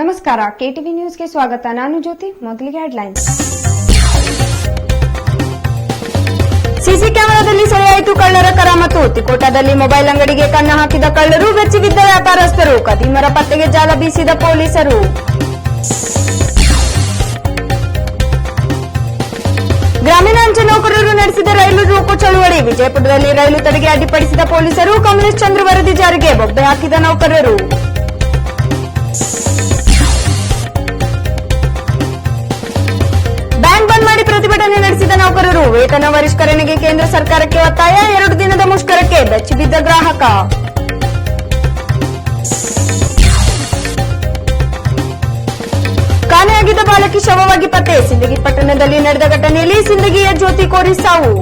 ನಮಸ್ಕಾರ ಕೆಟಿವಿ ನ್ಯೂಸ್ಗೆ ಸ್ವಾಗತ. ನಾನು ಜ್ಯೋತಿ, ಮೊದಲಿಗೆ ಹೆಡ್ಲೈನ್ಸ್ ಸಿಸಿ ಕ್ಯಾಮೆರಾದಲ್ಲಿ ಸೆರೆಯಾಯಿತು ಕಳ್ಳರ ಕರಾಮತ್ತು ತಿಕೋಟದಲ್ಲಿ ಮೊಬೈಲ್ ಅಂಗಡಿಗೆ ಕಣ್ಣು ಹಾಕಿದ ಕಳ್ಳರು ಬೆಚ್ಚಿಬಿದ್ದ ವ್ಯಾಪಾರಸ್ಥರು, ಕದೀಮರ ಪತ್ತೆಗೆ ಜಾಲ ಬೀಸಿದ ಪೊಲೀಸರು. ಗ್ರಾಮೀಣಾಂಚೆ ನೌಕರರು ನಡೆಸಿದ ರೈಲು ರೂಪು ಚಳುವಳಿ, ವಿಜಯಪುರದಲ್ಲಿ ರೈಲು ತಡೆಗೆ ಅಡ್ಡಿಪಡಿಸಿದ ಪೊಲೀಸರು, ಕಾಂಗ್ರೆಸ್ ಚಂದ್ರ ವರದಿ ಜಾರಿಗೆ ಬೊಬ್ಬೆ ಹಾಕಿದ ನೌಕರರು. ನಡೆಸಿದ ನೌಕರರು ವೇತನ ಪರಿಷ್ಕರಣೆಗೆ ಕೇಂದ್ರ ಸರ್ಕಾರಕ್ಕೆ ಒತ್ತಾಯ. ಎರಡು ದಿನದ ಮುಷ್ಕರಕ್ಕೆ ಬೆಚ್ಚಿಬಿದ್ದ ಗ್ರಾಹಕ. ಕಾಣೆಯಾಗಿದ್ದ ಬಾಲಕಿ ಶವವಾಗಿ ಪತ್ತೆ. ಸಿಂದಗಿ ಪಟ್ಟಣದಲ್ಲಿ ನಡೆದ ಘಟನೆಯಲ್ಲಿ ಸಿಂದಗಿಯ ಜ್ಯೋತಿ ಕೋರಿ ಸಾವು.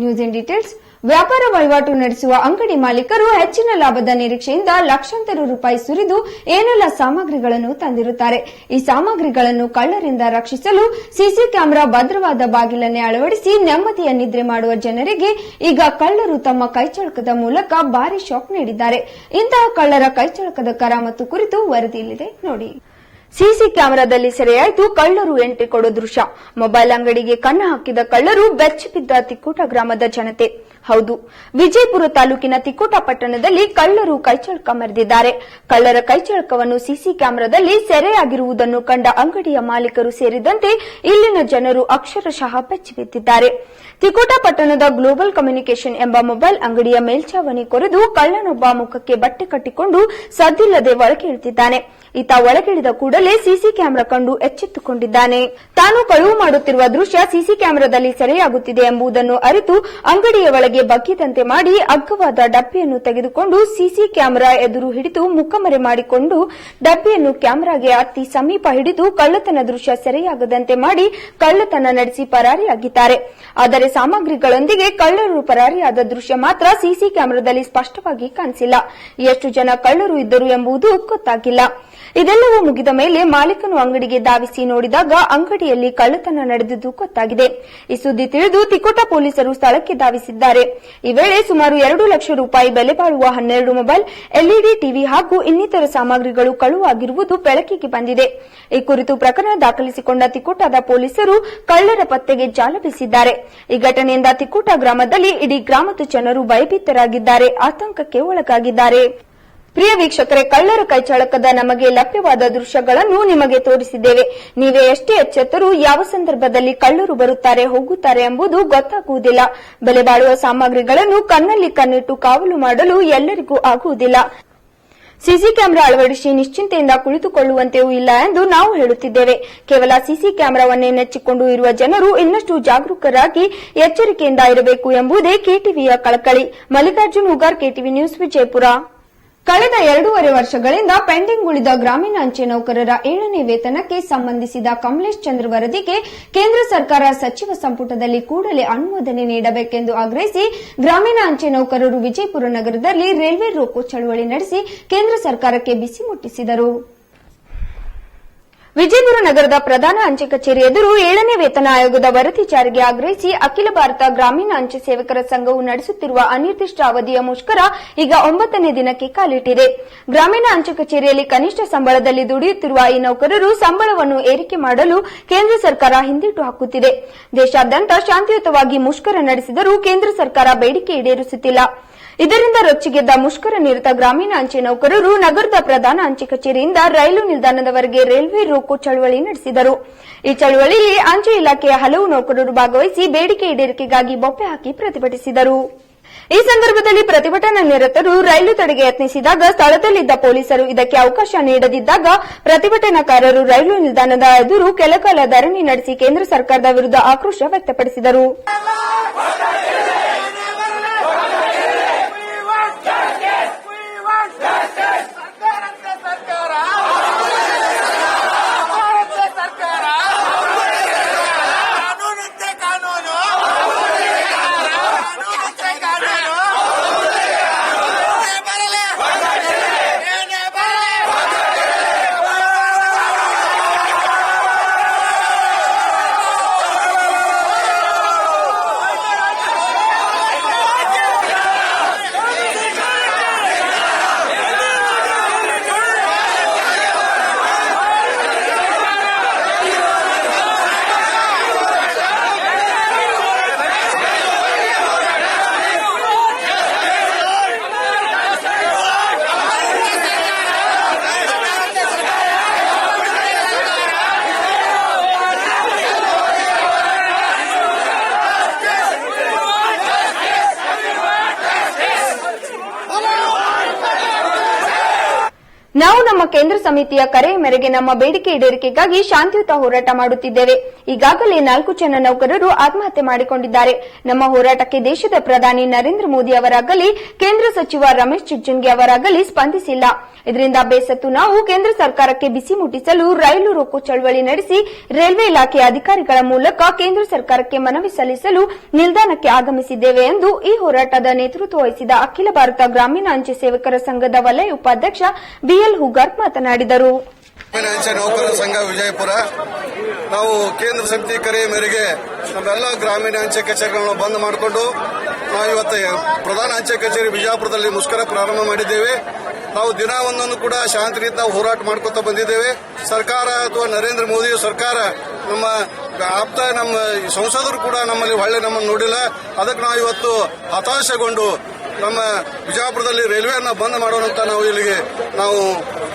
ನ್ಯೂಸ್ ಇನ್ ಡೀಟೇಲ್ಸ್ ವ್ಯಾಪಾರ ವಹಿವಾಟು ನಡೆಸುವ ಅಂಗಡಿ ಮಾಲೀಕರು ಹೆಚ್ಚಿನ ಲಾಭದ ನಿರೀಕ್ಷೆಯಿಂದ ಲಕ್ಷಾಂತರ ರೂಪಾಯಿ ಸುರಿದು ಏನೆಲ್ಲ ಸಾಮಗ್ರಿಗಳನ್ನು ತಂದಿರುತ್ತಾರೆ? ಈ ಸಾಮಗ್ರಿಗಳನ್ನು ಕಳ್ಳರಿಂದ ರಕ್ಷಿಸಲು ಸಿಸಿ ಕ್ಯಾಮೆರಾ ಭದ್ರವಾದ ಬಾಗಿಲನ್ನೇ ಅಳವಡಿಸಿ ನೆಮ್ಮದಿಯ ನಿದ್ರೆ ಮಾಡುವ ಜನರಿಗೆ ಈಗ ಕಳ್ಳರು ತಮ್ಮ ಕೈಚಳಕದ ಮೂಲಕ ಭಾರಿ ಶಾಕ್ ನೀಡಿದ್ದಾರೆ. ಇಂತಹ ಕಳ್ಳರ ಕೈಚಳಕದ ಕರಾಮತ್ತು ಕುರಿತು ವರದಿಯಲ್ಲಿದೆ. ನೋಡಿ. ಸಿಸಿ ಕ್ಯಾಮೆರಾದಲ್ಲಿ ಸೆರೆಯಾಯಿತು, ಕಳ್ಳರು ಎಂಟ್ರಿ ಕೊಡೋ ದೃಶ್ಯ. ಮೊಬೈಲ್ ಅಂಗಡಿಗೆ ಕಣ್ಣು ಹಾಕಿದ ಕಳ್ಳರು ಬೆಚ್ಚಿಬಿದ್ದ ತಿಕ್ಕೋಟ ಗ್ರಾಮದ ಜನತೆ. ಹೌದು, ವಿಜಯಪುರ ತಾಲೂಕಿನ ತಿಕ್ಕೋಟ ಪಟ್ಟಣದಲ್ಲಿ ಕಳ್ಳರು ಕೈಚಳಕ ಮೆರೆದಿದ್ದಾರೆ. ಕಳ್ಳರ ಕೈಚಳಕವನ್ನು ಸಿಸಿ ಕ್ಯಾಮೆರಾದಲ್ಲಿ ಸೆರೆಯಾಗಿರುವುದನ್ನು ಕಂಡ ಅಂಗಡಿಯ ಮಾಲೀಕರು ಸೇರಿದಂತೆ ಇಲ್ಲಿನ ಜನರು ಅಕ್ಷರಶಃ ಬೆಚ್ಚಿಬಿದ್ದಿದ್ದಾರೆ. ತಿಕೋಟ ಪಟ್ಟಣದ ಗ್ಲೋಬಲ್ ಕಮ್ಯುನಿಕೇಷನ್ ಎಂಬ ಮೊಬೈಲ್ ಅಂಗಡಿಯ ಮೇಲ್ಛಾವಣಿ ಕೊರೆದು ಕಳ್ಳನೊಬ್ಬ ಮುಖಕ್ಕೆ ಬಟ್ಟೆ ಕಟ್ಟಿಕೊಂಡು ಸದ್ದಿಲ್ಲದೆ ಒಳಗೆ ಇಳಿದಿದ್ದಾನೆ. ಈತ ಒಳಗಿಳಿದ ಕೂಡಲೇ ಸಿಸಿ ಕ್ಯಾಮೆರಾ ಕಂಡು ಎಚ್ಚೆತ್ತುಕೊಂಡಿದ್ದಾನೆ. ತಾನು ಕಳುವು ಮಾಡುತ್ತಿರುವ ದೃಶ್ಯ ಸಿಸಿ ಕ್ಯಾಮೆರಾದಲ್ಲಿ ಸೆರೆಯಾಗುತ್ತಿದೆ ಎಂಬುದನ್ನು ಅರಿತು ಅಂಗಡಿಯ ಒಳಗೆ ಬಗ್ಗಿದಂತೆ ಮಾಡಿ ಅಗ್ಗವಾದ ಡಬ್ಬಿಯನ್ನು ತೆಗೆದುಕೊಂಡು ಸಿಸಿ ಕ್ಯಾಮೆರಾ ಎದುರು ಹಿಡಿದು ಮುಖಮರೆ ಮಾಡಿಕೊಂಡು ಡಬ್ಬಿಯನ್ನು ಕ್ಯಾಮೆರಾಗೆ ಅತ್ತಿ ಸಮೀಪ ಹಿಡಿದು ಕಳ್ಳತನ ದೃಶ್ಯ ಸೆರೆಯಾಗದಂತೆ ಮಾಡಿ ಕಳ್ಳತನ ನಡೆಸಿ ಪರಾರಿಯಾಗಿದ್ದಾರೆ. ಆದರೆ ಸಾಮಗ್ರಿಗಳೊಂದಿಗೆ ಕಳ್ಳರು ಪರಾರಿಯಾದ ದೃಶ್ಯ ಮಾತ್ರ ಸಿಸಿ ಕ್ಯಾಮೆರಾದಲ್ಲಿ ಸ್ಪಷ್ಟವಾಗಿ ಕಾಣಿಸಿಲ್ಲ. ಎಷ್ಟು ಜನ ಕಳ್ಳರು ಇದ್ದರು ಎಂಬುದು ಗೊತ್ತಾಗಿಲ್ಲ. ಇದೆಲ್ಲವೂ ಮುಗಿದ ಮೇಲೆ ಮಾಲೀಕನು ಅಂಗಡಿಗೆ ಧಾವಿಸಿ ನೋಡಿದಾಗ ಅಂಗಡಿಯಲ್ಲಿ ಕಳ್ಳತನ ನಡೆದಿದ್ದು ಗೊತ್ತಾಗಿದೆ. ಈ ಸುದ್ದಿ ತಿಳಿದು ತಿಕೋಟ ಪೊಲೀಸರು ಸ್ಥಳಕ್ಕೆ ಧಾವಿಸಿದ್ದಾರೆ. ಈ ವೇಳೆ ಸುಮಾರು ಎರಡು ಲಕ್ಷ ರೂಪಾಯಿ ಬೆಲೆ ಬಾಳುವ ಹನ್ನೆರಡು ಮೊಬೈಲ್, ಎಲ್ಇಡಿ, ಟಿವಿ ಹಾಗೂ ಇನ್ನಿತರ ಸಾಮಗ್ರಿಗಳು ಕಳುವಾಗಿರುವುದು ಬೆಳಕಿಗೆ ಬಂದಿದೆ. ಈ ಕುರಿತು ಪ್ರಕರಣ ದಾಖಲಿಸಿಕೊಂಡ ತಿಕೋಟದ ಪೊಲೀಸರು ಕಳ್ಳರ ಪತ್ತೆಗೆ ಜಾಲ ಬೀಸಿದ್ದಾರೆ. ಈ ಘಟನೆಯಿಂದ ತಿಕೋಟ ಗ್ರಾಮದಲ್ಲಿ ಇಡೀ ಗ್ರಾಮದ ಜನರು ಭಯಭೀತರಾಗಿದ್ದಾರೆ, ಆತಂಕಕ್ಕೆ ಒಳಗಾಗಿದ್ದಾರೆ. ಪ್ರಿಯ ವೀಕ್ಷಕರೇ, ಕಳ್ಳರ ಕೈಚಳಕದ ನಮಗೆ ಲಭ್ಯವಾದ ದೃಶ್ಯಗಳನ್ನು ನಿಮಗೆ ತೋರಿಸಿದ್ದೇವೆ. ನೀವೇ ಎಷ್ಟೇ ಎಚ್ಚೆತ್ತರೂ ಯಾವ ಸಂದರ್ಭದಲ್ಲಿ ಕಳ್ಳರು ಬರುತ್ತಾರೆ, ಹೋಗುತ್ತಾರೆ ಎಂಬುದು ಗೊತ್ತಾಗುವುದಿಲ್ಲ. ಬೆಲೆ ಬಾಳುವ ಸಾಮಗ್ರಿಗಳನ್ನು ಕಣ್ಣಲ್ಲಿ ಕಣ್ಣಿಟ್ಟು ಕಾವಲು ಮಾಡಲು ಎಲ್ಲರಿಗೂ ಆಗುವುದಿಲ್ಲ. ಸಿಸಿ ಕ್ಯಾಮೆರಾ ಅಳವಡಿಸಿ ನಿಶ್ಚಿಂತೆಯಿಂದ ಕುಳಿತುಕೊಳ್ಳುವಂತೆಯೂ ಇಲ್ಲ ಎಂದು ನಾವು ಹೇಳುತ್ತಿದ್ದೇವೆ. ಕೇವಲ ಸಿಸಿ ಕ್ಯಾಮೆರಾವನ್ನೇ ನೆಚ್ಚಿಕೊಂಡು ಇರುವ ಜನರು ಇನ್ನಷ್ಟು ಜಾಗರೂಕರಾಗಿ ಎಚ್ಚರಿಕೆಯಿಂದ ಇರಬೇಕು ಎಂಬುದೇ ಕೆಟಿವಿಯ ಕಳಕಳಿ. Mallikarjun Hugar KTV news, Vijayapura. ಕಳೆದ ಎರಡೂವರೆ ವರ್ಷಗಳಿಂದ ಪೆಂಡಿಂಗ್ ಉಳಿದ ಗ್ರಾಮೀಣ ಅಂಚೆ ನೌಕರರ ಏಳನೇ ವೇತನಕ್ಕೆ ಸಂಬಂಧಿಸಿದ ಕಮಲೇಶ್ ಚಂದ್ರ ವರದಿಗೆ ಕೇಂದ್ರ ಸರ್ಕಾರ ಸಚಿವ ಸಂಪುಟದಲ್ಲಿ ಕೂಡಲೇ ಅನುಮೋದನೆ ನೀಡಬೇಕೆಂದು ಆಗ್ರಹಿಸಿ ಗ್ರಾಮೀಣ ಅಂಚೆ ನೌಕರರು ವಿಜಯಪುರ ನಗರದಲ್ಲಿ ರೈಲ್ವೆ ರೋಕೋ ಚಳವಳಿ ನಡೆಸಿ ಕೇಂದ್ರ ಸರ್ಕಾರಕ್ಕೆ ಬಿಸಿ ಮುಟ್ಟಿಸಿದರು. ವಿಜಯಪುರ ನಗರದ ಪ್ರಧಾನ ಅಂಚೆ ಕಚೇರಿ ಎದುರು ಏಳನೇ ವೇತನ ಆಯೋಗದ ವರದಿ ಜಾರಿಗೆ ಆಗ್ರಹಿಸಿ ಅಖಿಲ ಭಾರತ ಗ್ರಾಮೀಣ ಅಂಚೆ ಸೇವಕರ ಸಂಘವು ನಡೆಸುತ್ತಿರುವ ಅನಿರ್ದಿಷ್ಟ ಅವಧಿಯ ಮುಷ್ಕರ ಈಗ ಒಂಬತ್ತನೇ ದಿನಕ್ಕೆ ಕಾಲಿಟ್ಟಿದೆ. ಗ್ರಾಮೀಣ ಅಂಚೆ ಕಚೇರಿಯಲ್ಲಿ ಕನಿಷ್ಠ ಸಂಬಳದಲ್ಲಿ ದುಡಿಯುತ್ತಿರುವ ಈ ನೌಕರರು ಸಂಬಳವನ್ನು ಏರಿಕೆ ಮಾಡಲು ಕೇಂದ್ರ ಸರ್ಕಾರ ಹಿಂದಿಟ್ಟು ಹಾಕುತ್ತಿದೆ. ದೇಶಾದ್ಯಂತ ಶಾಂತಿಯುತವಾಗಿ ಮುಷ್ಕರ ನಡೆಸಿದರೂ ಕೇಂದ್ರ ಸರ್ಕಾರ ಬೇಡಿಕೆ ಈಡೇರಿಸುತ್ತಿಲ್ಲ. ಇದರಿಂದ ರೊಚ್ಚಿಗೆದ್ದ ಮುಷ್ಕರ ನಿರತ ಗ್ರಾಮೀಣ ಅಂಚೆ ನೌಕರರು ನಗರದ ಪ್ರಧಾನ ಅಂಚೆ ಕಚೇರಿಯಿಂದ ರೈಲು ನಿಲ್ದಾಣದವರೆಗೆ ರೈಲ್ವೆ ರೋಕೋ ಚಳವಳಿ ನಡೆಸಿದರು. ಈ ಚಳವಳಿಯಲ್ಲಿ ಅಂಚೆ ಇಲಾಖೆಯ ಹಲವು ನೌಕರರು ಭಾಗವಹಿಸಿ ಬೇಡಿಕೆ ಈಡೇರಿಕೆಗಾಗಿ ಬೊಪ್ಪೆ ಹಾಕಿ ಪ್ರತಿಭಟಿಸಿದರು. ಈ ಸಂದರ್ಭದಲ್ಲಿ ಪ್ರತಿಭಟನಾ ನಿರತರು ರೈಲು ತಡೆಗೆ ಯತ್ನಿಸಿದಾಗ ಸ್ಥಳದಲ್ಲಿದ್ದ ಪೊಲೀಸರು ಇದಕ್ಕೆ ಅವಕಾಶ ನೀಡದಿದ್ದಾಗ ಪ್ರತಿಭಟನಾಕಾರರು ರೈಲು ನಿಲ್ದಾಣದ ಎದುರು ಕೆಲಕಾಲ ಧರಣಿ ನಡೆಸಿ ಕೇಂದ್ರ ಸರ್ಕಾರದ ವಿರುದ್ಧ ಆಕ್ರೋಶ ವ್ಯಕ್ತಪಡಿಸಿದರು. ನಾವು ನಮ್ಮ ಕೇಂದ್ರ ಸಮಿತಿಯ ಕರೆ ಮೇರೆಗೆ ನಮ್ಮ ಬೇಡಿಕೆ ಈಡೇರಿಕೆಗಾಗಿ ಶಾಂತಿಯುತ ಹೋರಾಟ ಮಾಡುತ್ತಿದ್ದೇವೆ. ಈಗಾಗಲೇ ನಾಲ್ಕು ಜನ ನೌಕರರು ಆತ್ಮಹತ್ಯೆ ಮಾಡಿಕೊಂಡಿದ್ದಾರೆ. ನಮ್ಮ ಹೋರಾಟಕ್ಕೆ ದೇಶದ ಪ್ರಧಾನಿ ನರೇಂದ್ರ ಮೋದಿ ಅವರಾಗಲಿ, ಕೇಂದ್ರ ಸಚಿವ ರಮೇಶ್ ಜಿಗ್ಜಿನ್ಗೆ ಅವರಾಗಲಿ ಸ್ಪಂದಿಸಿಲ್ಲ. ಇದರಿಂದ ಬೇಸತ್ತು ನಾವು ಕೇಂದ್ರ ಸರ್ಕಾರಕ್ಕೆ ಬಿಸಿ ಮುಟ್ಟಿಸಲು ರೈಲು ರೋಕೋ ಚಳವಳಿ ನಡೆಸಿ, ರೈಲ್ವೆ ಇಲಾಖೆಯ ಅಧಿಕಾರಿಗಳ ಮೂಲಕ ಕೇಂದ್ರ ಸರ್ಕಾರಕ್ಕೆ ಮನವಿ ಸಲ್ಲಿಸಲು ನಿಲ್ದಾಣಕ್ಕೆ ಆಗಮಿಸಿದ್ದೇವೆ ಎಂದು ಈ ಹೋರಾಟದ ನೇತೃತ್ವ ವಹಿಸಿದ ಅಖಿಲ ಭಾರತ ಗ್ರಾಮೀಣ ಅಂಚೆ ಸೇವಕರ ಸಂಘದ ವಲಯ ಉಪಾಧ್ಯಕ್ಷ ಬಿಎಲ್ ಹುಗಾರ್ ಮಾತನಾಡಿದರು. ನೌಕರರ ಸಂಘ ವಿಜಯಪುರ. ನಾವು ಕೇಂದ್ರ ಸಮಿತಿ ಕರೆ ಮೇರೆಗೆ ನಮ್ಮೆಲ್ಲ ಗ್ರಾಮೀಣ ಅಂಚೆ ಕಚೇರಿಗಳನ್ನು ಬಂದ್ ಮಾಡಿಕೊಂಡು ನಾವು ಇವತ್ತು ಪ್ರಧಾನ ಅಂಚೆ ಕಚೇರಿ ವಿಜಯಪುರದಲ್ಲಿ ಮುಷ್ಕರ ಪ್ರಾರಂಭ ಮಾಡಿದ್ದೇವೆ. ನಾವು ದಿನ ಒಂದೊಂದು ಕೂಡ ಶಾಂತಿಯಿಂದ ಹೋರಾಟ ಮಾಡ್ಕೊತಾ ಬಂದಿದ್ದೇವೆ. ಸರ್ಕಾರ ಅಥವಾ ನರೇಂದ್ರ ಮೋದಿ ಸರ್ಕಾರ ನಮ್ಮ ಆಪ್ತ ನಮ್ಮ ಸಂಸದರು ಕೂಡ ನಮ್ಮಲ್ಲಿ ಒಳ್ಳೆ ನಮ್ಮನ್ನು ನೋಡಿಲ್ಲ. ಅದಕ್ಕೆ ನಾವು ಇವತ್ತು ಹತಾಶೆಗೊಂಡು ನಮ್ಮ ಬಿಜಾಪುರದಲ್ಲಿ ರೈಲ್ವೆಯನ್ನು ಬಂದ್ ಮಾಡುವಂತ ನಾವು ಇಲ್ಲಿಗೆ ನಾವು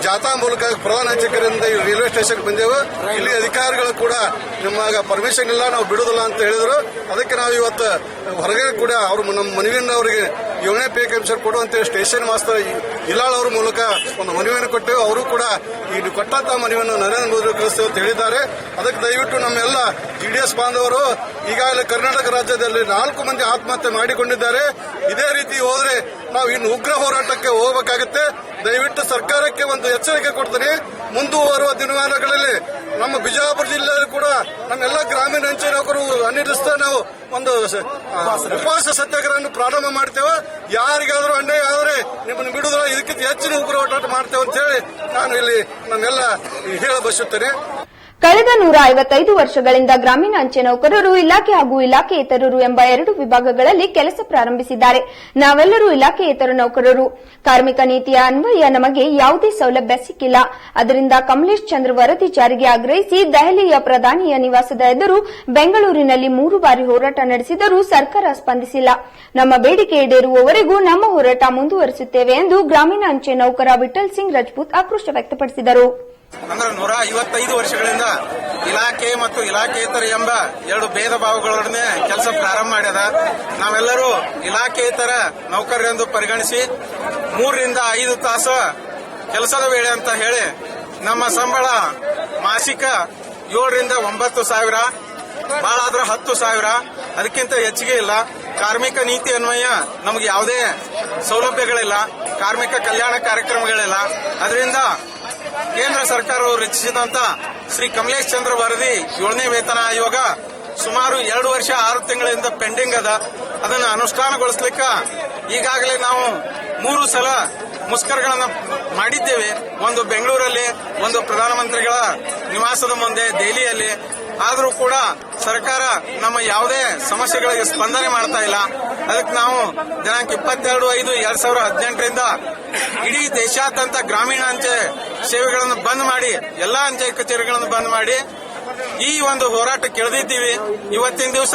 ಜಾಥಾ ಮೂಲಕ ಪ್ರಧಾನ ಅರ್ಚಕರಿಂದ ಈ ರೈಲ್ವೆ ಸ್ಟೇಷನ್ ಬಂದೆವು. ಇಲ್ಲಿ ಅಧಿಕಾರಿಗಳು ಕೂಡ ನಿಮ್ಮಾಗ ಪರ್ಮಿಷನ್ ಇಲ್ಲ, ನಾವು ಬಿಡುದಿಲ್ಲ ಅಂತ ಹೇಳಿದ್ರು. ಅದಕ್ಕೆ ನಾವು ಇವತ್ತು ಹೊರಗೆ ಕೂಡ ಅವರು ನಮ್ಮ ಮನವಿಯನ್ನು ಅವರಿಗೆ ಏಳನೇ ಪೇ ಕಮಿಷನ್ ಕೊಡುವಂತೆ ಸ್ಟೇಷನ್ ಮಾಸ್ತರ್ ಇಲಾಳ್ ಅವರ ಮೂಲಕ ಒಂದು ಮನವಿಯನ್ನು ಕೊಟ್ಟೆವು ಅವರು ಕೂಡ ಈ ಕೊಟ್ಟಂತಹ ಮನವಿಯನ್ನು ನರೇಂದ್ರ ಮೋದಿ ಕಳಿಸ್ತೇವೆ ಅಂತ ಹೇಳಿದ್ದಾರೆ. ಅದಕ್ಕೆ ದಯವಿಟ್ಟು ನಮ್ಮೆಲ್ಲ ಜೆಡಿಎಸ್ ಬಾಂಧವರು ಈಗಾಗಲೇ ಕರ್ನಾಟಕ ರಾಜ್ಯದಲ್ಲಿ ನಾಲ್ಕು ಮಂದಿ ಆತ್ಮಹತ್ಯೆ ಮಾಡಿಕೊಂಡಿದ್ದಾರೆ. ಇದೇ ರೀತಿ ಹೋದ್ರೆ ನಾವು ಇನ್ನು ಉಗ್ರ ಹೋರಾಟಕ್ಕೆ ಹೋಗಬೇಕಾಗುತ್ತೆ. ದಯವಿಟ್ಟು ಸರ್ಕಾರಕ್ಕೆ ಒಂದು ಎಚ್ಚರಿಕೆ ಕೊಡ್ತೀನಿ. ಮುಂದುವರುವ ದಿನಮಾನಗಳಲ್ಲಿ ನಮ್ಮ ಬಿಜಾಪುರ ಜಿಲ್ಲೆಯಲ್ಲಿ ಕೂಡ ನಮ್ಮೆಲ್ಲ ಗ್ರಾಮೀಣ ಅಂಚೆ ನೌಕರು ನಾವು ಒಂದು ಉಪವಾಸ ಸತ್ಯಾಗ್ರಹವನ್ನು ಪ್ರಾರಂಭ ಮಾಡ್ತೇವೆ. ಯಾರಿಗಾದರೂ ಅನ್ಯಾಯ ಆದರೆ ನಿಮ್ಮನ್ನು ಬಿಡುವುದಿಲ್ಲ. ಇದಕ್ಕಿಂತ ಹೆಚ್ಚಿನ ಉಗ್ರ ಮಾಡ್ತೇವೆ ಅಂತ ಹೇಳಿ ನಾನು ಇಲ್ಲಿ ನನ್ನೆಲ್ಲ ಹೇಳ ಬಯಸುತ್ತೇನೆ ಕಳೆದ ನೂರ ಐವತ್ತೈದು ವರ್ಷಗಳಿಂದ ಗ್ರಾಮೀಣ ಅಂಚೆ ನೌಕರರು, ಇಲಾಖೆ ಹಾಗೂ ಇಲಾಖೆಯೇತರರು ಎಂಬ ಎರಡು ವಿಭಾಗಗಳಲ್ಲಿ ಕೆಲಸ ಪ್ರಾರಂಭಿಸಿದ್ದಾರೆ. ನಾವೆಲ್ಲರೂ ಇಲಾಖೆಯೇತರ ನೌಕರರು. ಕಾರ್ಮಿಕ ನೀತಿಯ ಅನ್ವಯ ನಮಗೆ ಯಾವುದೇ ಸೌಲಭ್ಯ ಸಿಕ್ಕಿಲ್ಲ. ಅದರಿಂದ ಕಮಲೇಶ್ ಚಂದ್ರ ವರದಿ ಜಾರಿಗೆ ಆಗ್ರಹಿಸಿ ದೆಹಲಿಯ ಪ್ರಧಾನಿಯ ನಿವಾಸದ ಎದುರು ಬೆಂಗಳೂರಿನಲ್ಲಿ ಮೂರು ಬಾರಿ ಹೋರಾಟ ನಡೆಸಿದರೂ ಸರ್ಕಾರ ಸ್ಪಂದಿಸಿಲ್ಲ. ನಮ್ಮ ಬೇಡಿಕೆ ಈಡೇರುವವರೆಗೂ ನಮ್ಮ ಹೋರಾಟ ಮುಂದುವರಿಸುತ್ತೇವೆ ಎಂದು ಗ್ರಾಮೀಣ ಅಂಚೆ ನೌಕರ ವಿಠಲ್ ಸಿಂಗ್ ರಜಪೂತ್ ಆಕ್ರೋಶ ವ್ಯಕ್ತಪಡಿಸಿದರು. ಅಂದ್ರೆ ನೂರ ಐವತ್ತೈದು ವರ್ಷಗಳಿಂದ ಇಲಾಖೆ ಮತ್ತು ಇಲಾಖೇತರ ಎಂಬ ಎರಡು ಭೇದ ಭಾವಗಳೊಡನೆ ಕೆಲಸ ಪ್ರಾರಂಭ ಮಾಡ್ಯದ ನಾವೆಲ್ಲರೂ ಇಲಾಖೇತರ ನೌಕರರೆಂದು ಪರಿಗಣಿಸಿ ಮೂರರಿಂದ ಐದು ತಾಸು ಕೆಲಸದ ವೇಳೆ ಅಂತ ಹೇಳಿ ನಮ್ಮ ಸಂಬಳ ಮಾಸಿಕ ಏಳರಿಂದ ಒಂಬತ್ತು ಸಾವಿರ ಬಹಳ ಆದ್ರೆ ಹತ್ತು ಸಾವಿರ. ಅದಕ್ಕಿಂತ ಹೆಚ್ಚಿಗೆ ಇಲ್ಲ. ಕಾರ್ಮಿಕ ನೀತಿ ಅನ್ವಯ ನಮಗೆ ಯಾವುದೇ ಸೌಲಭ್ಯಗಳಿಲ್ಲ. ಕಾರ್ಮಿಕ ಕಲ್ಯಾಣ ಕಾರ್ಯಕ್ರಮಗಳಿಲ್ಲ. ಅದರಿಂದ ಕೇಂದ್ರ ಸರ್ಕಾರವು ರಚಿಸಿದಂತ ಶ್ರೀ ಕಮಲೇಶ್ ಚಂದ್ರ ವರದಿ ಏಳನೇ ವೇತನ ಆಯೋಗ ಸುಮಾರು ಎರಡು ವರ್ಷ ಆರು ತಿಂಗಳಿಂದ ಪೆಂಡಿಂಗ್ ಅದ. ಅದನ್ನು ಅನುಷ್ಠಾನಗೊಳಿಸ್ಲಿಕ್ಕೆ ಈಗಾಗಲೇ ನಾವು ಮೂರು ಸಲ ಮುಷ್ಕರಗಳನ್ನ ಮಾಡಿದ್ದೇವೆ. ಒಂದು ಬೆಂಗಳೂರಲ್ಲಿ ಒಂದು ಪ್ರಧಾನಮಂತ್ರಿಗಳ ನಿವಾಸದ ಮುಂದೆ ದೆಹಲಿಯಲ್ಲಿ. ಆದರೂ ಕೂಡ ಸರ್ಕಾರ ನಮ್ಮ ಯಾವುದೇ ಸಮಸ್ಯೆಗಳಿಗೆ ಸ್ಪಂದನೆ ಮಾಡ್ತಾ ಇಲ್ಲ. ಅದಕ್ಕೆ ನಾವು ದಿನಾಂಕ ಇಪ್ಪತ್ತೆರಡು, ಐದು, ಎರಡ್ ಸಾವಿರದ ಹದಿನೆಂಟರಿಂದ ಇಡೀ ದೇಶಾದ್ಯಂತ ಗ್ರಾಮೀಣ ಅಂಚೆ ಸೇವೆಗಳನ್ನು ಬಂದ್ ಮಾಡಿ, ಎಲ್ಲಾ ಅಂಚೆ ಕಚೇರಿಗಳನ್ನು ಬಂದ್ ಮಾಡಿ ಈ ಒಂದು ಹೋರಾಟ ಕೆಳದಿದ್ದೀವಿ ಇವತ್ತಿನ ದಿವಸ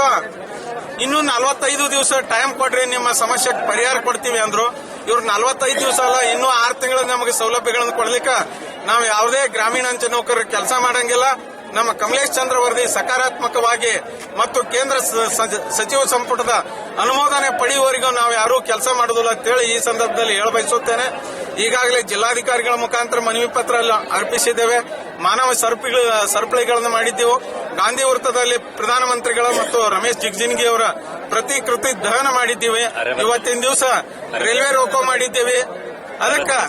ಇನ್ನೂ ನಲವತ್ತೈದು ದಿವಸ ಟೈಮ್ ಕೊಡ್ರಿ ನಿಮ್ಮ ಸಮಸ್ಯೆಗೆ ಪರಿಹಾರ ಕೊಡ್ತೀವಿ ಅಂದ್ರು. ಇವ್ರು ನಲವತ್ತೈದು ದಿವಸ ಅಲ್ಲ, ಇನ್ನೂ ಆರು ತಿಂಗಳು ನಮಗೆ ಸೌಲಭ್ಯಗಳನ್ನು ಕೊಡಲಿಕ್ಕೆ. ನಾವು ಯಾವುದೇ ಗ್ರಾಮೀಣ ಅಂಚೆ ನೌಕರರು ಕೆಲಸ ಮಾಡಂಗಿಲ್ಲ. ನಮ್ಮ ಕಮಲೇಶ್ ಚಂದ್ರ ವರದಿ ಸಕಾರಾತ್ಮಕವಾಗಿ ಮತ್ತು ಕೇಂದ್ರ ಸಚಿವ ಸಂಪುಟದ ಅನುಮೋದನೆ ಪಡೆಯುವವರೆಗೂ ನಾವು ಯಾರೂ ಕೆಲಸ ಮಾಡುವುದಿಲ್ಲ ಅಂತೇಳಿ ಈ ಸಂದರ್ಭದಲ್ಲಿ ಹೇಳ ಬಯಸುತ್ತೇನೆ ಈಗಾಗಲೇ ಜಿಲ್ಲಾಧಿಕಾರಿಗಳ ಮುಖಾಂತರ ಮನವಿ ಪತ್ರ ಅರ್ಪಿಸಿದ್ದೇವೆ. ಮಾನವ ಸರಪಳಿ ಸರಪಳಿಗಳನ್ನು ಮಾಡಿದ್ದೆವು. ಗಾಂಧಿ ವೃತ್ತದಲ್ಲಿ ಪ್ರಧಾನಮಂತ್ರಿಗಳ ಮತ್ತು ರಮೇಶ್ ಜಿಗ್ಜಿನ್ಗಿ ಅವರ ಪ್ರತಿಕೃತಿ ದಹನ ಮಾಡಿದ್ದೀವಿ. ಇವತ್ತಿನ ದಿವಸ ರೈಲ್ವೆ ರೋಕೋ ಮಾಡಿದ್ದೀವಿ. ಅದಕ್ಕೆ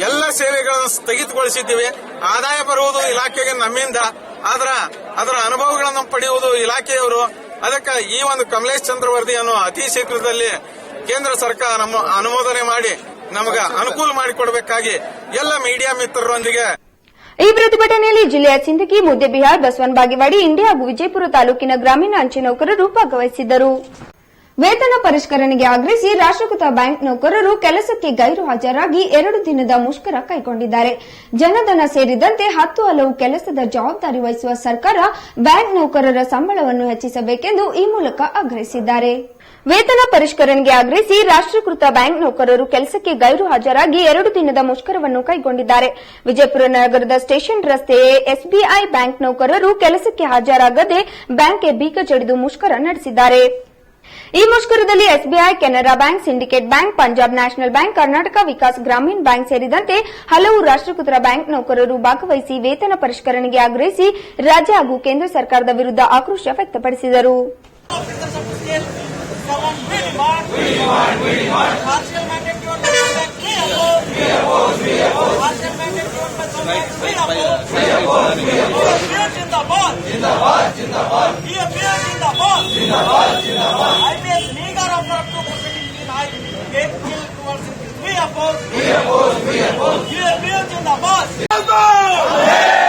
ಎಲ್ಲ ಸೇವೆಗಳನ್ನು ಸ್ಥಗಿತಗೊಳಿಸಿದ್ದೀವಿ. ಆದಾಯ ಬರುವುದು ಇಲಾಖೆಗೆ ನಮ್ಮಿಂದ. ಆದ್ರ ಅದರ ಅನುಭವಗಳನ್ನು ಪಡೆಯುವುದು ಇಲಾಖೆಯವರು. ಅದಕ್ಕೆ ಈ ಒಂದು ಕಮಲೇಶ್ ಚಂದ್ರ ವರದಿಯನ್ನು ಅತಿ ಶೀಘ್ರದಲ್ಲಿ ಕೇಂದ್ರ ಸರ್ಕಾರ ನಮ್ಮ ಅನುಮೋದನೆ ಮಾಡಿ ನಮಗೆ ಅನುಕೂಲ ಮಾಡಿಕೊಡಬೇಕಾಗಿ ಎಲ್ಲ ಮೀಡಿಯಾ ಮಿತ್ರರೊಂದಿಗೆ ಈ ಪ್ರತಿಭಟನೆಯಲ್ಲಿ ಜಿಲ್ಲೆಯ ಸಿಂದಗಿ, ಮುದ್ದೆಬಿಹಾರ್, ಬಸವನ ಬಾಗೇವಾಡಿ ಇಂಡಿ ಹಾಗೂ ವಿಜಯಪುರ ತಾಲೂಕಿನ ಗ್ರಾಮೀಣ ಅಂಚೆ ನೌಕರರು ಭಾಗವಹಿಸಿದ್ದರು. ವೇತನ ಪರಿಷ್ಕರಣೆಗೆ ಆಗ್ರಹಿಸಿ ರಾಷ್ಟ್ರೀಕೃತ ಬ್ಯಾಂಕ್ ನೌಕರರು ಕೆಲಸಕ್ಕೆ ಗೈರು ಹಾಜರಾಗಿ ಎರಡು ದಿನದ ಮುಷ್ಕರ ಕೈಗೊಂಡಿದ್ದಾರೆ. ಜನಧನ ಸೇರಿದಂತೆ ಹತ್ತು ಹಲವು ಕೆಲಸದ ಜವಾಬ್ದಾರಿ ವಹಿಸುವ ಸರ್ಕಾರ ಬ್ಯಾಂಕ್ ನೌಕರರ ಸಂಬಳವನ್ನು ಹೆಚ್ಚಿಸಬೇಕೆಂದು ಈ ಮೂಲಕ ಆಗ್ರಹಿಸಿದ್ದಾರೆ. ವೇತನ ಪರಿಷ್ಕರಣೆಗೆ ಆಗ್ರಹಿಸಿ ರಾಷ್ಟ್ರೀಕೃತ ಬ್ಯಾಂಕ್ ನೌಕರರು ಕೆಲಸಕ್ಕೆ ಗೈರು ಹಾಜರಾಗಿ ಎರಡು ದಿನದ ಮುಷ್ಕರವನ್ನು ಕೈಗೊಂಡಿದ್ದಾರೆ. ವಿಜಯಪುರ ನಗರದ ಸ್ಟೇಷನ್ ರಸ್ತೆಯೇ ಎಸ್ಬಿಐ ಬ್ಯಾಂಕ್ ನೌಕರರು ಕೆಲಸಕ್ಕೆ ಹಾಜರಾಗದೆ ಬ್ಯಾಂಕ್ಗೆ ಬೀಗ ಜಡಿದು ಮುಷ್ಕರ ನಡೆಸಿದ್ದಾರೆ. ಈ ಮುಷ್ಕರದಲ್ಲಿ SBI, Canara bank, syndicate bank, Punjab national bank, Karnataka Vikas Grameena bank ಸೇರಿದಂತೆ ಹಲವು ರಾಷ್ಟೀಕೃತ ಬ್ಯಾಂಕ್ ನೌಕರರು ಭಾಗವಹಿಸಿ ವೇತನ ಪರಿಷ್ಕರಣೆಗೆ ಆಗ್ರಹಿಸಿ ರಾಜ್ಯ ಹಾಗೂ ಕೇಂದ್ರ ಸರ್ಕಾರದ ವಿರುದ್ಧ ಆಕ್ರೋಶ ವ್ಯಕ್ತಪಡಿಸಿದರು. someone we demand. We demand, we demand. Partial We to open contract, we oppose. We oppose, we oppose. Partial We to open contract, we oppose. We oppose, we oppose. He appears in the we In the ball, in the ball. He We in the ball. In the we in the ball. IPS leader of the we proceedings in high We kill towards him. We oppose. We oppose, we oppose. He appears in the we In the ball!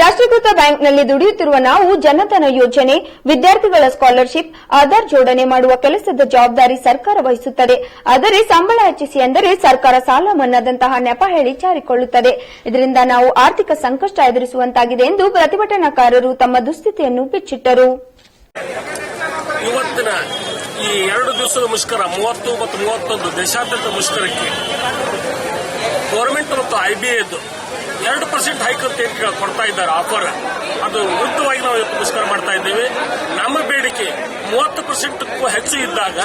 ರಾಷ್ಟೀಕೃತ ಬ್ಯಾಂಕ್ನಲ್ಲಿ ದುಡಿಯುತ್ತಿರುವ ನಾವು ಜನಧನ ಯೋಜನೆ, ವಿದ್ಯಾರ್ಥಿಗಳ scholarship, Aadhaar ಜೋಡಣೆ ಮಾಡುವ ಕೆಲಸದ ಜವಾಬ್ದಾರಿ ಸರ್ಕಾರ ವಹಿಸುತ್ತದೆ. ಆದರೆ ಸಂಬಳ ಹೆಚ್ಚಿಸಿ ಎಂದರೆ ಸರ್ಕಾರ ಸಾಲ ಮನ್ನಾದಂತಹ ನೆಪ ಹೇಳಿ ಜಾರಿಕೊಳ್ಳುತ್ತದೆ. ಇದರಿಂದ ನಾವು ಆರ್ಥಿಕ ಸಂಕಷ್ಟ ಎದುರಿಸುವಂತಾಗಿದೆ ಎಂದು ಪ್ರತಿಭಟನಾಕಾರರು ತಮ್ಮ ದುಸ್ಥಿತಿಯನ್ನು ಬಿಚ್ಚಿಟ್ಟರು. ಇವತ್ತಿನ ಈ ಎರಡು ದಿವಸದ ಮುಷ್ಕರ, ಮೂವತ್ತು ಮತ್ತು ಮೂವತ್ತೊಂದು ದೇಶಾದ್ಯಂತ ಮುಷ್ಕರಕ್ಕೆ ಗೌರ್ಮೆಂಟ್ ಮತ್ತು ಐಬಿಐದು ಎರಡು ಪರ್ಸೆಂಟ್ ಹೈಕ್ ಅಂತ ಏನು ಕೊಡ್ತಾ ಇದ್ದಾರೆ ಆಫರ್ ಅದು ವಿರುದ್ಧವಾಗಿ ನಾವು ಇವತ್ತು ಮುಷ್ಕರ ಮಾಡ್ತಾ ಇದ್ದೇವೆ. ನಮ್ಮ ಬೇಡಿಕೆ ಮೂವತ್ತು ಪರ್ಸೆಂಟ್ ಹೆಚ್ಚು ಇದ್ದಾಗ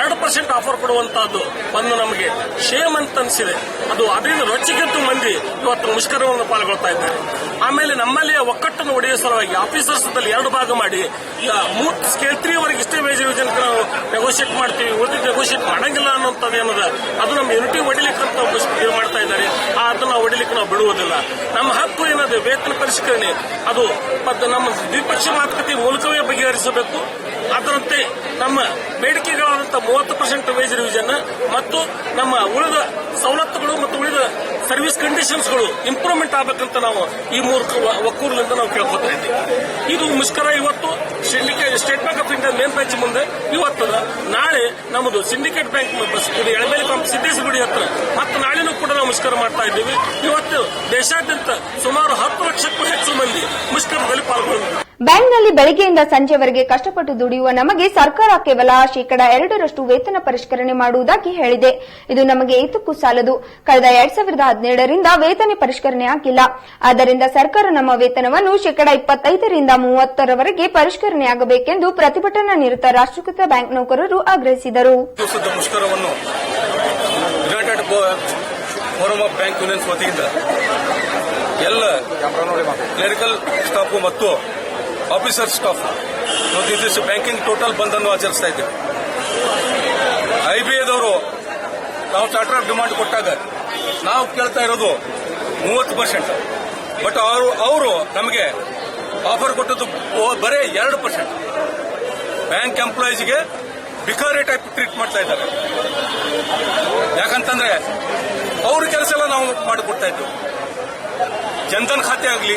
ಎರಡು ಪರ್ಸೆಂಟ್ ಆಫರ್ ಕೊಡುವಂತಹದ್ದು ಒಂದು ನಮಗೆ ಶೇಮ್ ಅಂತ ಅನಿಸಿದೆ ಅದು ಅದರಿಂದ ರೊಚ್ಚಿಗೆದ್ದು ಮಂದಿ ಇವತ್ತು ಮುಷ್ಕರವನ್ನು ಪಾಲ್ಗೊಳ್ತಾ ಇದ್ದಾರೆ. ಆಮೇಲೆ ನಮ್ಮಲ್ಲಿ ಒಕ್ಕಟ್ಟನ್ನು ಒಡೆಯುವ ಸಲುವಾಗಿ ಆಫೀಸರ್ಸ್ ದಲ್ಲಿ ಎರಡು ಭಾಗ ಮಾಡಿ. ಮೂರ್ ಸ್ಕೇಲ್ ತ್ರೀ ವರೆಗೆ ಇಷ್ಟೇ ವೇಜ್ ಯೋಜನೆಗೆ ನಾವು ನೆಗೋಷಿಯೇಟ್ ಮಾಡ್ತೀವಿ. ಉಳಿದ ನೆಗೋಷಿಯೇಟ್ ಮಾಡಂಗಿಲ್ಲ ಅನ್ನೋಂಥದ್ದು ಏನದ? ಅದು ನಮ್ಮ ಯುನಿಟಿ ಒಡಿಲಿಕ್ಕಂತ ಮಾಡ್ತಾ ಇದ್ದಾರೆ. ಆ ಅದನ್ನ ಹೊಡಿಲಿಕ್ಕೆ ನಾವು ಬಿಡುವುದಿಲ್ಲ. ನಮ್ಮ ಹಕ್ಕು ಏನದು? ವೇತನ ಪರಿಷ್ಕರಣೆ. ಅದು ನಮ್ಮ ದ್ವಿಪಕ್ಷ ಮಾತುಕತೆ ಮೂಲಕವೇ ಬಗೆಹರಿಸಬೇಕು. ಅದರಂತೆ ನಮ್ಮ ಬೇಡಿಕೆಗಳಾದಂತಹ ಮೂವತ್ತು ಪರ್ಸೆಂಟ್ ವೇಜ್ ರಿವಿಷನ್ ಮತ್ತು ನಮ್ಮ ಉಳಿದ ಸವಲತ್ತುಗಳು ಮತ್ತು ಉಳಿದ ಸರ್ವಿಸ್ ಕಂಡೀಷನ್ಸ್ಗಳು ಇಂಪ್ರೂವ್ಮೆಂಟ್ ಆಗಬೇಕಂತ ನಾವು ಈ ಮೂರು ಒಕ್ಕೂರಲಿಂದ ನಾವು ಕೇಳ್ಕೊತಾ ಇದ್ದೀವಿ. ಇದು ಮುಷ್ಕರ ಇವತ್ತು. Syndicate state bank of India main branch ಮುಂದೆ. ಇವತ್ತು ನಾಳೆ ನಮ್ಮದು ಸಿಂಡಿಕೇಟ್ ಬ್ಯಾಂಕ್ ಇದು ಎಳಬೇಲಿ ಪಂಪ್ ಗುಡಿ ಹತ್ರ. ಮತ್ತು ನಾಳೆನೂ ಕೂಡ ನಾವು ಮುಷ್ಕರ ಮಾಡ್ತಾ ಇದ್ದೀವಿ. ಇವತ್ತು ದೇಶಾದ್ಯಂತ ಸುಮಾರು ಹತ್ತು ಲಕ್ಷಕ್ಕೂ ಹೆಚ್ಚು ಮಂದಿ ಮುಷ್ಕರದಲ್ಲಿ ಪಾಲ್ಗೊಂಡಿದ್ದಾರೆ ಬ್ಯಾಂಕ್ನಲ್ಲಿ ಬೆಳಗ್ಗೆಯಿಂದ ಸಂಜೆವರೆಗೆ ಕಷ್ಟಪಟ್ಟು ದುಡಿಯುವ ನಮಗೆ ಸರ್ಕಾರ ಕೇವಲ ಶೇಕಡ ಎರಡರಷ್ಟು ವೇತನ ಪರಿಷ್ಕರಣೆ ಮಾಡುವುದಾಗಿ ಹೇಳಿದೆ. ಇದು ನಮಗೆ ಏತಕ್ಕೂ ಸಾಲದು. ಕಳೆದ ಎರಡ್ ಸಾವಿರದ ಹದಿನೇಳರಿಂದ ವೇತನ ಪರಿಷ್ಕರಣೆ ಆಗಿಲ್ಲ. ಆದ್ದರಿಂದ ಸರ್ಕಾರ ನಮ್ಮ ವೇತನವನ್ನು ಶೇಕಡ ಇಪ್ಪತ್ತೈದರಿಂದ ಮೂವತ್ತರವರೆಗೆ ಪರಿಷ್ಕರಣೆಯಾಗಬೇಕೆಂದು ಪ್ರತಿಭಟನಾ ನಿರತ ರಾಷ್ಟೀಕೃತ ಬ್ಯಾಂಕ್ ನೌಕರರು ಆಗ್ರಹಿಸಿದರು. ಎಲ್ಲ ಕ್ಲರಿಕಲ್ ಸ್ಟಾಫ್ ಮತ್ತು officer staff this banking total bandh ಅನ್ನು ಆಚರಿಸ್ತಾ ಇದ್ದೇವೆ ಎದವರು ನಾವು ಚಾರ್ಟರ್ ಆಫ್ ಡಿಮಾಂಡ್ ಕೊಟ್ಟಾಗ ನಾವು ಕೇಳ್ತಾ ಇರೋದು ಮೂವತ್ತು ಪರ್ಸೆಂಟ್ ಬಟ್ ಅವರು ಅವರು ನಮಗೆ ಆಫರ್ ಕೊಟ್ಟದ್ದು ಬರೇ ಎರಡು ಪರ್ಸೆಂಟ್ ಬ್ಯಾಂಕ್ ಎಂಪ್ಲಾಯೀಸ್ಗೆ ಬಿಕಾರಿ ಟೈಪ್ ಟ್ರೀಟ್ ಮಾಡ್ತಾ ಇದ್ದಾರೆ. ಯಾಕಂತಂದ್ರೆ ಅವ್ರ ಕೆಲಸ ಎಲ್ಲ ನಾವು ಮಾಡಿಕೊಡ್ತಾ ಇದ್ದೀವಿ ಜನಧನ್ ಖಾತೆ ಆಗಲಿ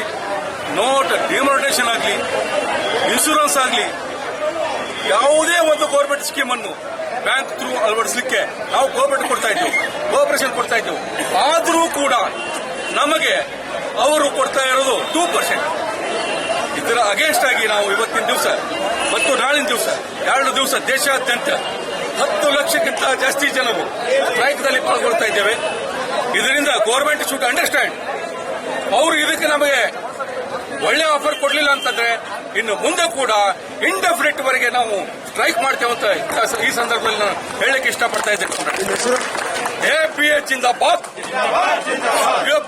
ನೋಟ್ ಡಿಮೋನಿಟೇಷನ್ ಆಗಲಿ ಇನ್ಶೂರೆನ್ಸ್ ಆಗಲಿ, ಯಾವುದೇ ಒಂದು ಗೌರ್ಮೆಂಟ್ ಸ್ಕೀಮ್ ಅನ್ನು ಬ್ಯಾಂಕ್ ಥ್ರೂ ಅಳವಡಿಸಲಿಕ್ಕೆ ನಾವು ಗೌರ್ಮೆಂಟ್ ಕೊಡ್ತಾ ಇದ್ದೆವು ಕೋಪರೇಷನ್ ಕೊಡ್ತಾ ಇದ್ದೆವು. ಆದರೂ ಕೂಡ ನಮಗೆ ಅವರು ಕೊಡ್ತಾ ಇರೋದು ಟೂ ಪರ್ಸೆಂಟ್ ಇದರ ಅಗೇನ್ಸ್ಟ್ ಆಗಿ ನಾವು ಇವತ್ತಿನ ದಿವಸ ಮತ್ತು ನಾಳಿನ ದಿವಸ, ಎರಡು ದಿವಸ ದೇಶಾದ್ಯಂತ ಹತ್ತು ಲಕ್ಷಕ್ಕಿಂತ ಜಾಸ್ತಿ ಜನರು ಸ್ಟ್ರೈಕ್ದಲ್ಲಿ ಪಾಲ್ಗೊಳ್ತಾ ಇದ್ದೇವೆ. ಇದರಿಂದ ಗೌರ್ಮೆಂಟ್ ಶುಡ್ ಅಂಡರ್ಸ್ಟ್ಯಾಂಡ್ ಅವರು ಇದಕ್ಕೆ ನಮಗೆ ಒಳ್ಳೆ ಆಫರ್ ಕೊಡಲಿಲ್ಲ ಅಂತಂದ್ರೆ ಇನ್ನು ಮುಂದೆ ಕೂಡ ಇಂಡೆಫಿನಿಟ್ ವರೆಗೆ ನಾವು ಸ್ಟ್ರೈಕ್ ಮಾಡ್ತೇವೆ ಅಂತ ಈ ಸಂದರ್ಭದಲ್ಲಿ ನಾನು ಹೇಳಕ್ಕೆ ಇಷ್ಟಪಡ್ತಾ ಇದ್ದೇನೆ. A P A zindabad.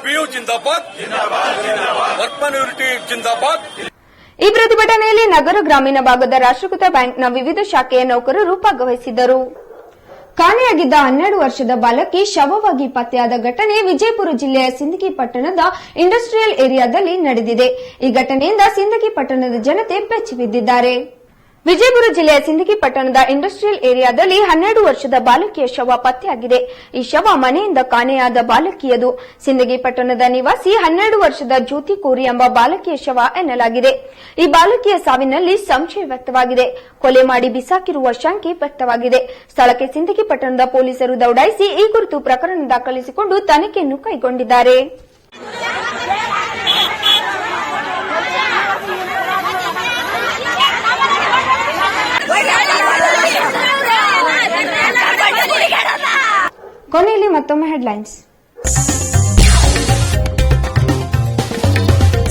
P U zindabad. Workman unity zindabad. ಈ ಪ್ರತಿಭಟನೆಯಲ್ಲಿ ನಗರ ಗ್ರಾಮೀಣ ಭಾಗದ ರಾಷ್ಟ್ರೀಕೃತ ಬ್ಯಾಂಕ್ನ ವಿವಿಧ ಶಾಖೆಯ ನೌಕರರು ಭಾಗವಹಿಸಿದ್ದರು. ಕಾಣೆಯಾಗಿದ್ದ ಹನ್ನೆರಡು ವರ್ಷದ ಬಾಲಕಿ ಶವವಾಗಿ ಪತ್ತೆಯಾದ ಘಟನೆ ವಿಜಯಪುರ ಜಿಲ್ಲೆಯ ಸಿಂದಗಿ ಪಟ್ಟಣದ ಇಂಡಸ್ಟ್ರಿಯಲ್ ಏರಿಯಾದಲ್ಲಿ ನಡೆದಿದೆ. ಈ ಘಟನೆಯಿಂದ ಸಿಂದಗಿ ಪಟ್ಟಣದ ಜನತೆ ಬೆಚ್ಚಿಬಿದ್ದಿದ್ದಾರೆ. ವಿಜಯಪುರ ಜಿಲ್ಲೆಯ ಸಿಂದಗಿ ಪಟ್ಟಣದ ಇಂಡಸ್ಟ್ರಿಯಲ್ ಏರಿಯಾದಲ್ಲಿ ಹನ್ನೆರಡು ವರ್ಷದ ಬಾಲಕಿಯ ಶವ ಪತ್ತೆಯಾಗಿದೆ. ಈ ಶವ ಮನೆಯಿಂದ ಕಾಣೆಯಾದ ಬಾಲಕಿಯದು. ಸಿಂದಗಿ ಪಟ್ಟಣದ ನಿವಾಸಿ ಹನ್ನೆರಡು ವರ್ಷದ ಜ್ಯೋತಿ ಕೋರಿ ಎಂಬ ಬಾಲಕಿಯ ಶವ ಎನ್ನಲಾಗಿದೆ. ಈ ಬಾಲಕಿಯ ಸಾವಿನಲ್ಲಿ ಸಂಶಯ ವ್ಯಕ್ತವಾಗಿದೆ. ಕೊಲೆ ಮಾಡಿ ಬಿಸಾಕಿರುವ ಶಂಕೆ ವ್ಯಕ್ತವಾಗಿದೆ. ಸ್ಥಳಕ್ಕೆ ಸಿಂದಗಿ ಪಟ್ಟಣದ ಪೊಲೀಸರು ದೌಡಾಯಿಸಿ ಈ ಕುರಿತು ಪ್ರಕರಣ ದಾಖಲಿಸಿಕೊಂಡು ತನಿಖೆಯನ್ನು ಕೈಗೊಂಡಿದ್ದಾರೆ. ಕೊನೆಯಲ್ಲಿ ಮತ್ತೊಮ್ಮೆ ಹೆಡ್ಲೈನ್ಸ್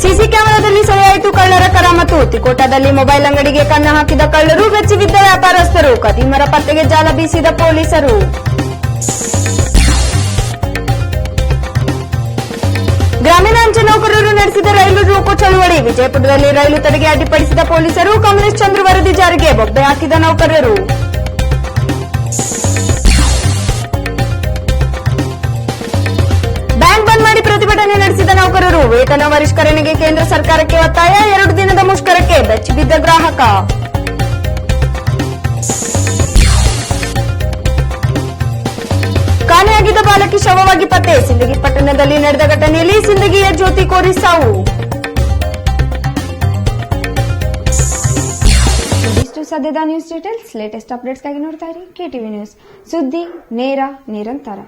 ಸಿಸಿ ಕ್ಯಾಮೆರಾದಲ್ಲಿ ಸೆರೆಯಾಯಿತು ಕಳ್ಳರ ಕರಾಮತು ತಿಕೋಟದಲ್ಲಿ ಮೊಬೈಲ್ ಅಂಗಡಿಗೆ ಕನ್ನ ಹಾಕಿದ ಕಳ್ಳರು ಬೆಚ್ಚಿಬಿದ್ದ ವ್ಯಾಪಾರಸ್ಥರು, ಕದಿಮರ ಪತ್ತೆಗೆ ಜಾಲ ಬೀಸಿದ ಪೊಲೀಸರು. ಗ್ರಾಮೀಣ ಅಂಚೆ ನೌಕರರು ನಡೆಸಿದ ರೈಲು ರೋಕೋ ಚಳುವಳಿ, ವಿಜಯಪುರದಲ್ಲಿ ರೈಲು ತಡೆಗೆ ಅಡ್ಡಿಪಡಿಸಿದ ಪೊಲೀಸರು, ಕಾಂಗ್ರೆಸ್ ಚಂದ್ರ ವರದಿ ಜಾರಿಗೆ ಬೊಬ್ಬೆ ಹಾಕಿದ ನೌಕರರು. ನಡೆಸಿದ ವೇತನ ಪರಿಷ್ಕರಣೆಗೆ ಕೇಂದ್ರ ಸರ್ಕಾರಕ್ಕೆ ಒತ್ತಾಯ. ಎರಡು ದಿನದ ಮುಷ್ಕರಕ್ಕೆ ಬೆಚ್ಚಿಬಿದ್ದ ಗ್ರಾಹಕ. ಕಾಣೆಯಾಗಿದ್ದ ಬಾಲಕಿ ಶವವಾಗಿ ಪತ್ತೆ. ಸಿಂದಗಿ ಪಟ್ಟಣದಲ್ಲಿ ನಡೆದ ಘಟನೆಯಲ್ಲಿ ಸಿಂದಗಿಯ ಜ್ಯೋತಿ ಕೋರಿ ಸಾವು. ಸದ್ಯದ ನ್ಯೂಸ್ ಡೀಟೇಲ್ಸ್ ಲೇಟೆಸ್ಟ್ ಅಪ್ಡೇಟ್ಸ್ಗಾಗಿ ನೋಡ್ತಾ ಇರಿ. ಕೆಟಿವಿ ನ್ಯೂಸ್ ಸುದ್ದಿ ನೇರ, ನಿರಂತರ.